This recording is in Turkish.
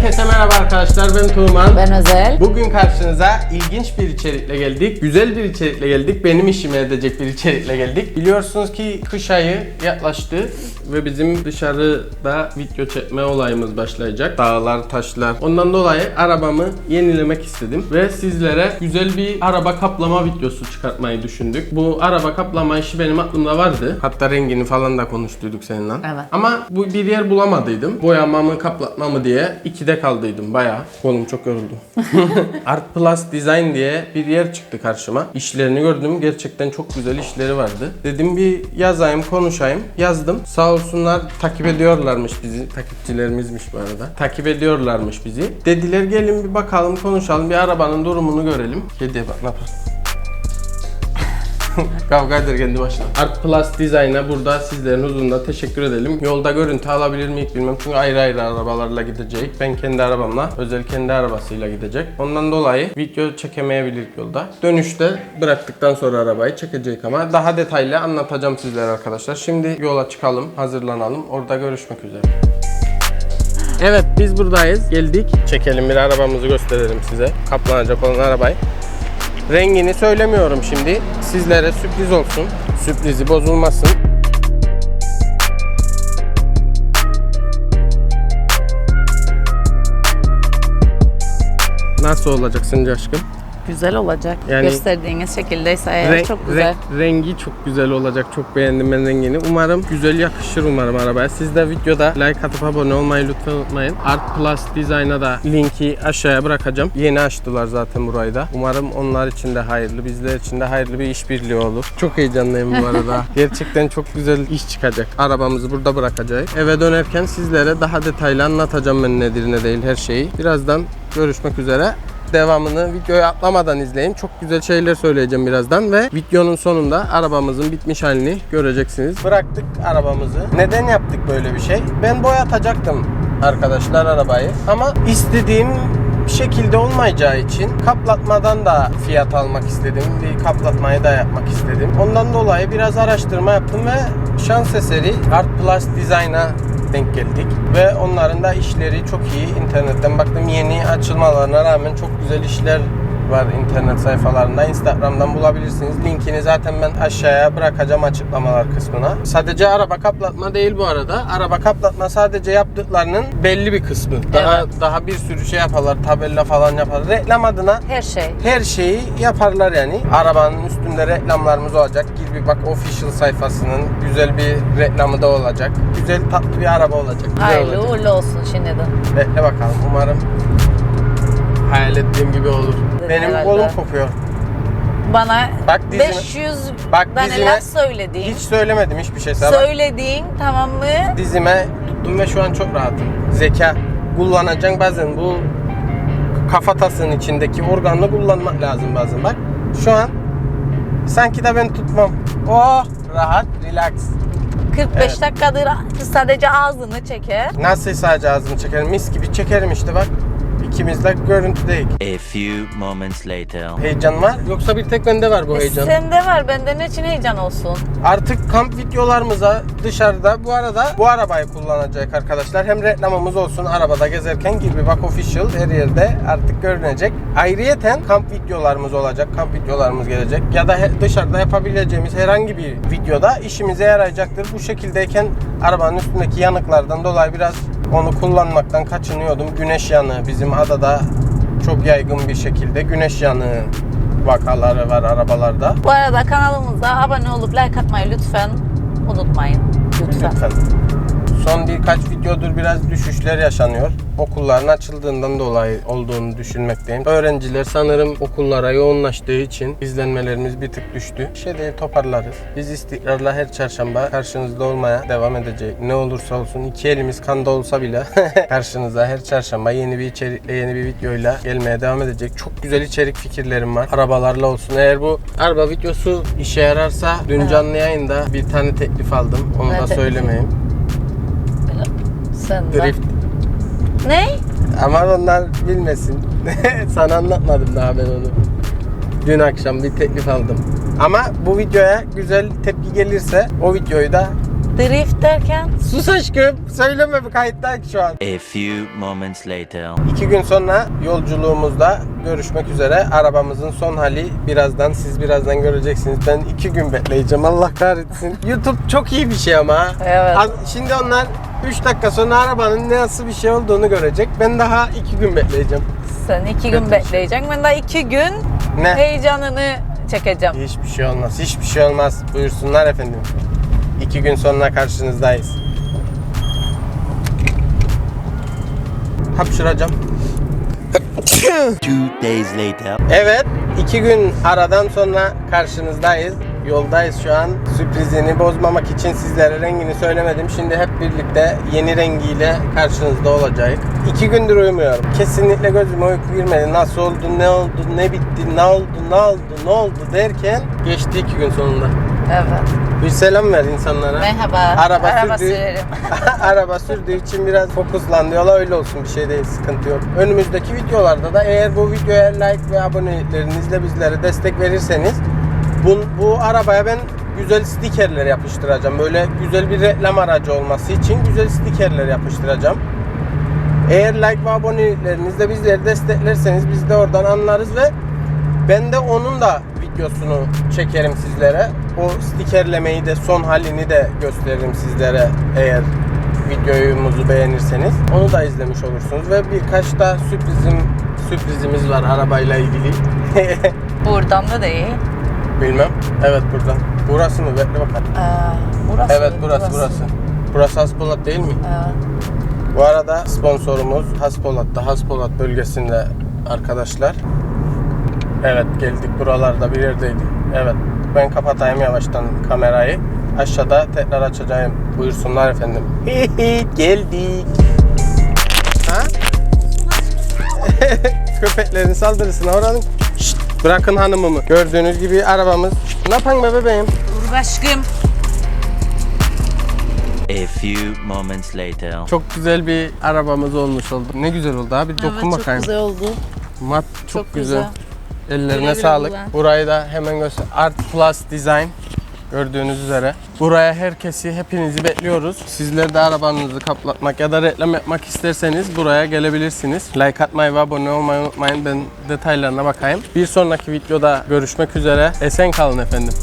Herkese merhaba arkadaşlar ben Tuğman. Ben Özel. Bugün karşınıza ilginç bir içerikle geldik. Güzel bir içerikle geldik. Benim işime edecek bir içerikle geldik. Biliyorsunuz ki kış ayı yaklaştı ve bizim dışarıda video çekme olayımız başlayacak. Dağlar, taşlar. Ondan dolayı arabamı yenilemek istedim ve sizlere güzel bir araba kaplama videosu çıkartmayı düşündük. Bu araba kaplama işi benim aklımda vardı. Hatta rengini falan da konuştuyduk seninle. Evet. Ama bu bir yer bulamadıydım. Boyama mı kaplatma mı diye ikide kaldıydım bayağı. Kolum çok yoruldu. Art Plus Design diye bir yer çıktı karşıma. İşlerini gördüm. Gerçekten çok güzel işleri vardı. Dedim bir yazayım, konuşayım. Yazdım. Sağ olsunlar takip ediyorlarmış bizi. Takipçilerimizmiş bu arada. Takip ediyorlarmış bizi. Dediler gelin bir bakalım, konuşalım. Bir arabanın durumunu görelim. Kediye bak ne yapar. Kavga eder kendi başına. Art Plus Design'a burada sizlerin huzurunda teşekkür edelim. Yolda görüntü alabilir miyik bilmem çünkü ayrı ayrı arabalarla gidecek. Ben kendi arabamla, özel kendi arabasıyla gidecek. Ondan dolayı video çekemeyebilir yolda. Dönüşte bıraktıktan sonra arabayı çekecek ama daha detaylı anlatacağım sizlere arkadaşlar. Şimdi yola çıkalım, hazırlanalım. Orada görüşmek üzere. Evet biz buradayız. Geldik. Çekelim bir arabamızı gösterelim size. Kaplanacak olan arabayı. Rengini söylemiyorum şimdi. Sizlere sürpriz olsun. Sürprizi bozulmasın. Nasıl olacak sence aşkım? Güzel olacak. Yani- Gösterdiğiniz şekildeyse eğer Renk- çok güzel. renk- rengi çok güzel olacak. Çok beğendim ben rengini. Umarım güzel yakışır umarım arabaya. Siz de videoda like atıp abone olmayı lütfen unutmayın. Art Plus Design'a da linki aşağıya bırakacağım. Yeni açtılar zaten burayı da. Umarım onlar için de hayırlı, bizler için de hayırlı bir işbirliği olur. Çok heyecanlıyım bu arada. Gerçekten çok güzel iş çıkacak. Arabamızı burada bırakacağız. Eve dönerken sizlere daha detaylı anlatacağım ben nedir ne değil her şeyi. Birazdan görüşmek üzere devamını videoyu atlamadan izleyin. Çok güzel şeyler söyleyeceğim birazdan ve videonun sonunda arabamızın bitmiş halini göreceksiniz. Bıraktık arabamızı. Neden yaptık böyle bir şey? Ben boyatacaktım arkadaşlar arabayı ama istediğim şekilde olmayacağı için kaplatmadan da fiyat almak istedim. Bir kaplatmayı da yapmak istedim. Ondan dolayı biraz araştırma yaptım ve şans eseri Art Plus Design'a denk geldik. Ve onların da işleri çok iyi. İnternetten baktım yeni açılmalarına rağmen çok güzel işler var internet sayfalarında. Instagram'dan bulabilirsiniz. Linkini zaten ben aşağıya bırakacağım açıklamalar kısmına. Sadece araba kaplatma değil bu arada. Araba kaplatma sadece yaptıklarının belli bir kısmı. Daha daha bir sürü şey yaparlar. Tabela falan yaparlar. Reklam adına Her şey. her şeyi yaparlar yani. Arabanın üstünde reklamlarımız olacak. Gir bir bak official sayfasının güzel bir reklamı da olacak. Güzel tatlı bir araba olacak. Güzel Hayırlı olacak. uğurlu olsun şimdiden. Bekle bakalım. Umarım hayal ettiğim gibi olur. Benim Herhalde. kolum kopuyor. Bana Bak dizime- 500 Bak tane dizime- laf söylediğin. Hiç söylemedim hiçbir şey sana. Söylediğin tamam mı? Dizime tuttum ve şu an çok rahatım. Zeka kullanacaksın bazen bu kafatasının içindeki organını kullanmak lazım bazen. Bak şu an sanki de ben tutmam. Oh rahat relax. 45 Evet. dakikadır sadece ağzını çeker. Nasıl sadece ağzını çekerim mis gibi çekerim işte bak. İkimiz de görüntüdeyiz. A few moments later. Heyecan var yoksa bir tek bende var bu E, heyecan. Sende var benden için heyecan olsun. Artık kamp videolarımıza dışarıda bu arada bu arabayı kullanacak arkadaşlar. Hem reklamımız olsun arabada gezerken gibi bak official her yerde artık görünecek. Ayrıyeten kamp videolarımız olacak. Kamp videolarımız gelecek. Ya da dışarıda yapabileceğimiz herhangi bir videoda işimize yarayacaktır. Bu şekildeyken arabanın üstündeki yanıklardan dolayı biraz onu kullanmaktan kaçınıyordum. Güneş yanığı bizim adada çok yaygın bir şekilde güneş yanığı vakaları var arabalarda. Bu arada kanalımıza abone olup like atmayı lütfen unutmayın. Lütfen. Lütfen. Son birkaç videodur biraz düşüşler yaşanıyor. Okulların açıldığından dolayı olduğunu düşünmekteyim. Öğrenciler sanırım okullara yoğunlaştığı için izlenmelerimiz bir tık düştü. Bir şey değil toparlarız. Biz istikrarla her çarşamba karşınızda olmaya devam edeceğiz. Ne olursa olsun iki elimiz kanda olsa bile karşınıza her çarşamba yeni bir içerikle yeni bir videoyla gelmeye devam edecek. Çok güzel içerik fikirlerim var. Arabalarla olsun. Eğer bu araba videosu işe yararsa dün canlı yayında bir tane teklif aldım. Onu da söylemeyeyim. De. Drift. Ne? Ama onlar bilmesin. Sana anlatmadım daha ben onu. Dün akşam bir teklif aldım. Ama bu videoya güzel tepki gelirse o videoyu da Drift derken? Sus aşkım. Söyleme bir kayıttayım şu an. A few moments later. İki gün sonra yolculuğumuzda görüşmek üzere. Arabamızın son hali birazdan siz birazdan göreceksiniz. Ben iki gün bekleyeceğim Allah kahretsin. YouTube çok iyi bir şey ama. Evet. Şimdi onlar 3 dakika sonra arabanın nasıl bir şey olduğunu görecek. Ben daha iki gün bekleyeceğim. Sen iki gün bekleyeceksin. Ben daha iki gün Ne? heyecanını çekeceğim. Hiçbir şey olmaz. Hiçbir şey olmaz. Buyursunlar efendim. İki gün sonra karşınızdayız. Hapşıracağım. Two days later. Evet, iki gün aradan sonra karşınızdayız. Yoldayız şu an. Sürprizini bozmamak için sizlere rengini söylemedim. Şimdi hep birlikte yeni rengiyle karşınızda olacağız. İki gündür uyumuyorum. Kesinlikle gözüme uyku girmedi. Nasıl oldu, ne oldu, ne bitti, ne oldu, ne oldu, ne oldu derken geçti iki gün sonunda. Evet. Bir selam ver insanlara. Merhaba. Araba, Araba sürdüğü, sürerim. araba sürdüğü için biraz fokuslandı yola öyle olsun bir şey değil sıkıntı yok. Önümüzdeki videolarda da eğer bu videoya like ve abonelerinizle bizlere destek verirseniz bu, bu arabaya ben güzel stikerler yapıştıracağım. Böyle güzel bir reklam aracı olması için güzel stikerler yapıştıracağım. Eğer like ve abonelerinizle bizleri desteklerseniz biz de oradan anlarız ve ben de onun da videosunu çekerim sizlere. O stikerlemeyi de son halini de gösteririm sizlere eğer videomuzu beğenirseniz. Onu da izlemiş olursunuz ve birkaç da sürprizim sürprizimiz var arabayla ilgili. Buradan da değil. Bilmem. Evet buradan. Burası mı? Bekle bakalım. Ee, burası. Evet burası burası. Burası Haspolat değil mi? Evet. Bu arada sponsorumuz Haspolat'ta, Haspolat bölgesinde arkadaşlar. Evet geldik buralarda bir yerdeydi. Evet ben kapatayım yavaştan kamerayı. Aşağıda tekrar açacağım. Buyursunlar efendim. geldik. Ha? Köpeklerin saldırısına uğradım. Bırakın hanımımı. Gördüğünüz gibi arabamız. Ne yapan be bebeğim? Dur aşkım. A few moments later. Çok güzel bir arabamız olmuş oldu. Ne güzel oldu abi. Dokun evet, çok bakayım. güzel oldu. Mat çok, Çok güzel. Ellerine Güle güle sağlık. kullan. Burayı da hemen göster. Art Plus Design gördüğünüz üzere. Buraya herkesi, hepinizi bekliyoruz. Sizler de arabanızı kaplatmak ya da reklam yapmak isterseniz buraya gelebilirsiniz. Like atmayı ve abone olmayı unutmayın. Ben detaylarına bakayım. Bir sonraki videoda görüşmek üzere. Esen kalın efendim.